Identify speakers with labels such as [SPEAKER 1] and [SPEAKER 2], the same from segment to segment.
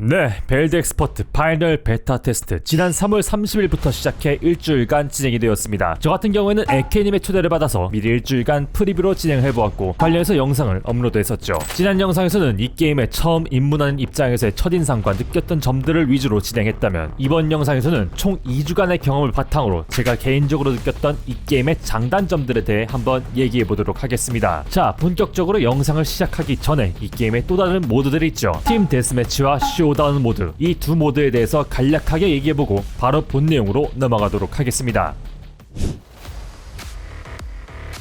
[SPEAKER 1] 네, 벨드 엑스퍼트 파이널 베타 테스트 지난 3월 30일부터 시작해 일주일간 진행이 되었습니다. 저 같은 경우에는 에케님의 초대를 받아서 미리 일주일간 프리뷰로 진행해 보았고 관련해서 영상을 업로드했었죠. 지난 영상에서는 이 게임에 처음 입문하는 입장에서의 첫인상과 느꼈던 점들을 위주로 진행했다면 이번 영상에서는 총 2주간의 경험을 바탕으로 제가 개인적으로 느꼈던 이 게임의 장단점들에 대해 한번 얘기해 보도록 하겠습니다. 자, 본격적으로 영상을 시작하기 전에 이 게임의 또 다른 모드들이 있죠. 팀 데스매치와 쇼 다운 모드 이 두 모드에 대해서 간략하게 얘기해보고 바로 본 내용으로 넘어가도록 하겠습니다.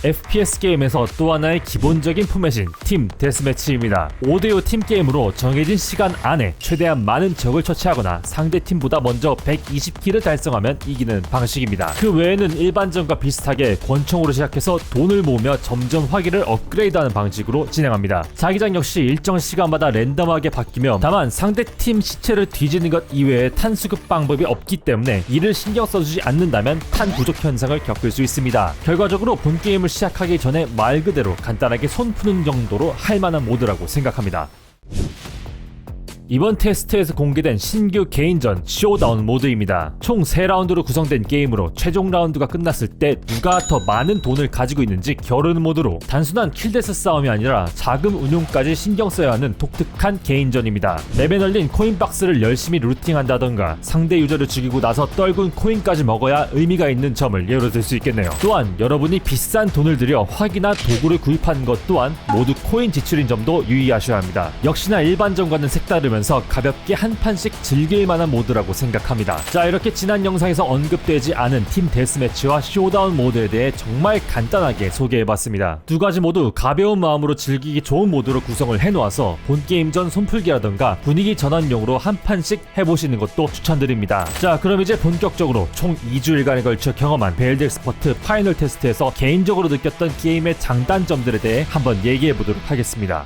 [SPEAKER 1] FPS 게임에서 또 하나의 기본적인 포맷인 팀 데스매치입니다. 5대5 팀 게임으로 정해진 시간 안에 최대한 많은 적을 처치하거나 상대 팀보다 먼저 120킬을 달성하면 이기는 방식입니다. 그 외에는 일반전과 비슷하게 권총으로 시작해서 돈을 모으며 점점 화기를 업그레이드하는 방식으로 진행합니다. 자기장 역시 일정 시간마다 랜덤하게 바뀌며 다만 상대 팀 시체를 뒤지는 것 이외에 탄 수급 방법이 없기 때문에 이를 신경 써주지 않는다면 탄 부족 현상을 겪을 수 있습니다. 결과적으로 본 게임을 시작하기 전에 말 그대로 간단하게 손 푸는 정도로 할 만한 모드라고 생각합니다. 이번 테스트에서 공개된 신규 개인전 쇼다운 모드입니다. 총 3라운드로 구성된 게임으로 최종 라운드가 끝났을 때 누가 더 많은 돈을 가지고 있는지 겨루는 모드로 단순한 킬데스 싸움이 아니라 자금 운용까지 신경 써야 하는 독특한 개인전입니다. 맵에 널린 코인박스를 열심히 루팅한다던가 상대 유저를 죽이고 나서 떨군 코인까지 먹어야 의미가 있는 점을 예로 들 수 있겠네요. 또한 여러분이 비싼 돈을 들여 화기나 도구를 구입하는 것 또한 모두 코인 지출인 점도 유의하셔야 합니다. 역시나 일반전과는 색다르면 하면서 가볍게 한 판씩 즐길 만한 모드라고 생각합니다. 자 이렇게 지난 영상에서 언급되지 않은 팀 데스매치와 쇼다운 모드에 대해 정말 간단하게 소개해봤습니다. 두 가지 모두 가벼운 마음으로 즐기기 좋은 모드로 구성을 해놓아서 본 게임 전 손풀기라던가 분위기 전환용으로 한 판씩 해보시는 것도 추천드립니다. 자 그럼 이제 본격적으로 총 2주일간에 걸쳐 경험한 벨드 엑스퍼트 파이널 테스트에서 개인적으로 느꼈던 게임의 장단점들에 대해 한번 얘기해보도록 하겠습니다.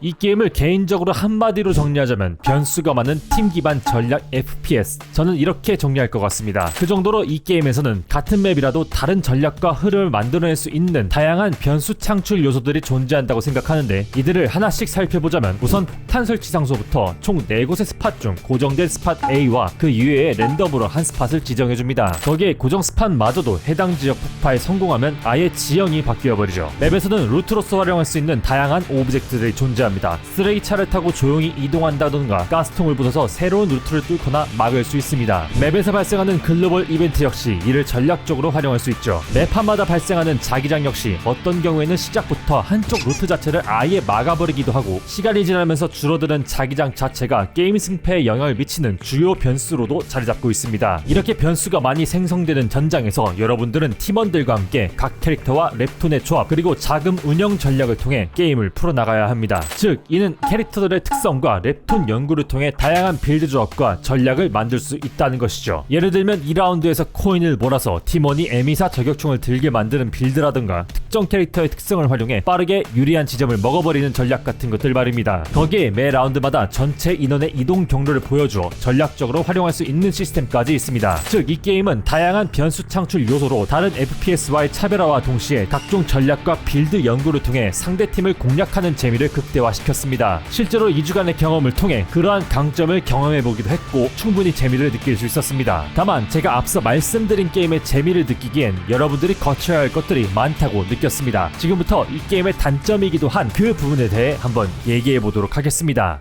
[SPEAKER 1] 이 게임을 개인적으로 한마디로 정리하자면 변수가 많은 팀 기반 전략 FPS 저는 이렇게 정리할 것 같습니다. 그 정도로 이 게임에서는 같은 맵이라도 다른 전략과 흐름을 만들어낼 수 있는 다양한 변수 창출 요소들이 존재한다고 생각하는데 이들을 하나씩 살펴보자면 우선 폭탄 설치 장소부터 총 4곳의 스팟 중 고정된 스팟 A와 그 이외에 랜덤으로 한 스팟을 지정해줍니다. 거기에 고정 스팟마저도 해당 지역 폭파에 성공하면 아예 지형이 바뀌어버리죠. 맵에서는 루트로서 활용할 수 있는 다양한 오브젝트들이 존재합니다 존재합니다. 쓰레기차를 타고 조용히 이동한다던가 가스통을 부숴서 새로운 루트를 뚫거나 막을 수 있습니다. 맵에서 발생하는 글로벌 이벤트 역시 이를 전략적으로 활용할 수 있죠. 맵판마다 발생하는 자기장 역시 어떤 경우에는 시작부터 한쪽 루트 자체를 아예 막아버리기도 하고 시간이 지나면서 줄어드는 자기장 자체가 게임 승패에 영향을 미치는 주요 변수로도 자리 잡고 있습니다. 이렇게 변수가 많이 생성되는 전장에서 여러분들은 팀원들과 함께 각 캐릭터와 랩톤의 조합 그리고 자금 운영 전략을 통해 게임을 풀어나가야 합니다. 즉 이는 캐릭터들의 특성과 랩톤 연구를 통해 다양한 빌드 조합과 전략을 만들 수 있다는 것이죠. 예를 들면 2라운드에서 코인을 몰아서 팀원이 에미사 저격총을 들게 만드는 빌드라든가 특정 캐릭터의 특성을 활용해 빠르게 유리한 지점을 먹어버리는 전략 같은 것들 말입니다. 거기에 매 라운드마다 전체 인원의 이동 경로를 보여주어 전략적으로 활용할 수 있는 시스템까지 있습니다. 즉 이 게임은 다양한 변수 창출 요소로 다른 FPS와의 차별화와 동시에 각종 전략과 빌드 연구를 통해 상대팀을 공략하는 재미를 극대화 극 대화시켰습니다. 실제로 2주간의 경험을 통해 그러한 강점을 경험해보기도 했고 충분히 재미를 느낄 수 있었습니다. 다만 제가 앞서 말씀드린 게임의 재미를 느끼기엔 여러분들이 거쳐야 할 것들이 많다고 느꼈습니다. 지금부터 이 게임의 단점이기도 한 그 부분에 대해 한번 얘기해 보도록 하겠습니다.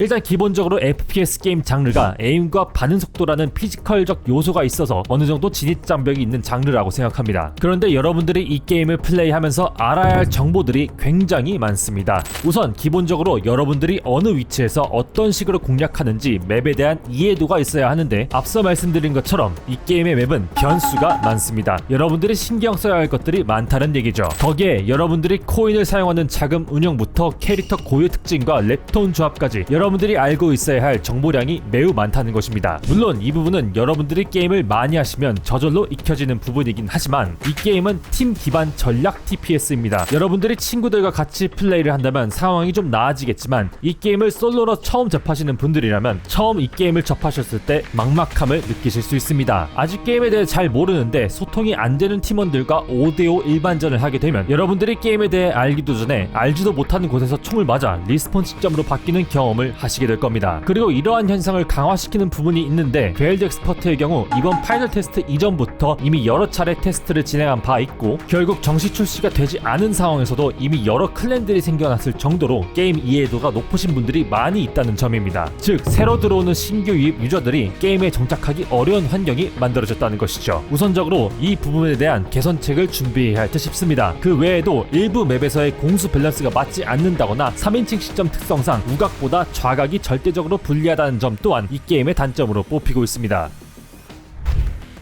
[SPEAKER 1] 일단 기본적으로 FPS 게임 장르가 에임과 반응 속도라는 피지컬적 요소가 있어서 어느 정도 진입 장벽이 있는 장르라고 생각합니다. 그런데 여러분들이 이 게임을 플레이하면서 알아야 할 정보들이 굉장히 많습니다. 우선 기본적으로 여러분들이 어느 위치에서 어떤 식으로 공략하는지 맵에 대한 이해도가 있어야 하는데 앞서 말씀드린 것처럼 이 게임의 맵은 변수가 많습니다. 여러분들이 신경 써야 할 것들이 많다는 얘기죠. 거기에 여러분들이 코인을 사용하는 자금 운영부터 캐릭터 고유 특징과 랩톤 조합까지 여러 여러분들이 알고 있어야 할 정보량이 매우 많다는 것입니다. 물론 이 부분은 여러분들이 게임을 많이 하시면 저절로 익혀지는 부분이긴 하지만 이 게임은 팀 기반 전략 TPS입니다. 여러분들이 친구들과 같이 플레이를 한다면 상황이 좀 나아지겠지만 이 게임을 솔로로 처음 접하시는 분들이라면 처음 이 게임을 접하셨을 때 막막함을 느끼실 수 있습니다. 아직 게임에 대해 잘 모르는데 소통이 안 되는 팀원들과 5대5 일반전을 하게 되면 여러분들이 게임에 대해 알기도 전에 알지도 못하는 곳에서 총을 맞아 리스폰 시점으로 바뀌는 경험을 하시게 될 겁니다. 그리고 이러한 현상을 강화시키는 부분이 있는데 베일드 엑스퍼트의 경우 이번 파이널 테스트 이전부터 이미 여러 차례 테스트를 진행한 바 있고 결국 정식 출시가 되지 않은 상황에서도 이미 여러 클랜들이 생겨났을 정도로 게임 이해도가 높으신 분들이 많이 있다는 점입니다. 즉 새로 들어오는 신규 유입 유저들이 게임에 정착하기 어려운 환경이 만들어졌다는 것이죠. 우선적으로 이 부분에 대한 개선책을 준비해야 할 듯 싶습니다. 그 외에도 일부 맵에서의 공수 밸런스가 맞지 않는다거나 3인칭 시점 특성상 우각보다 좌 각이 절대적으로 불리하다는 점 또한 이 게임의 단점으로 뽑히고 있습니다.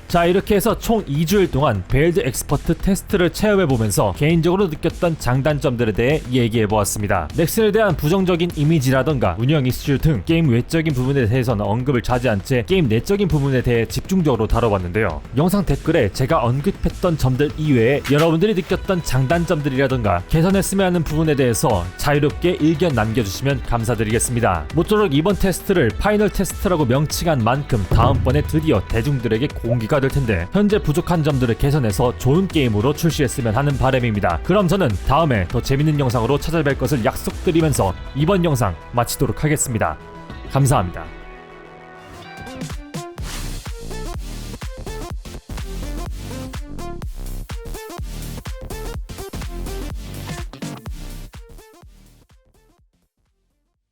[SPEAKER 1] 자 이렇게 해서 총 2주일 동안 베일드 엑스퍼트 테스트를 체험해보면서 개인적으로 느꼈던 장단점들에 대해 얘기해보았습니다. 넥슨에 대한 부정적인 이미지라던가 운영 이슈 등 게임 외적인 부분에 대해서는 언급을 자제한 채 게임 내적인 부분에 대해 집중적으로 다뤄봤는데요. 영상 댓글에 제가 언급했던 점들 이외에 여러분들이 느꼈던 장단점들이라던가 개선했으면 하는 부분에 대해서 자유롭게 의견 남겨주시면 감사드리겠습니다. 모쪼록 이번 테스트를 파이널 테스트라고 명칭한 만큼 다음번에 드디어 대중들에게 공개가 가야 될 텐데 현재 부족한 점들을 개선해서 좋은 게임으로 출시했으면 하는 바람입니다. 그럼 저는 다음에 더 재밌는 영상으로 찾아뵐 것을 약속드리면서 이번 영상 마치도록 하겠습니다. 감사합니다.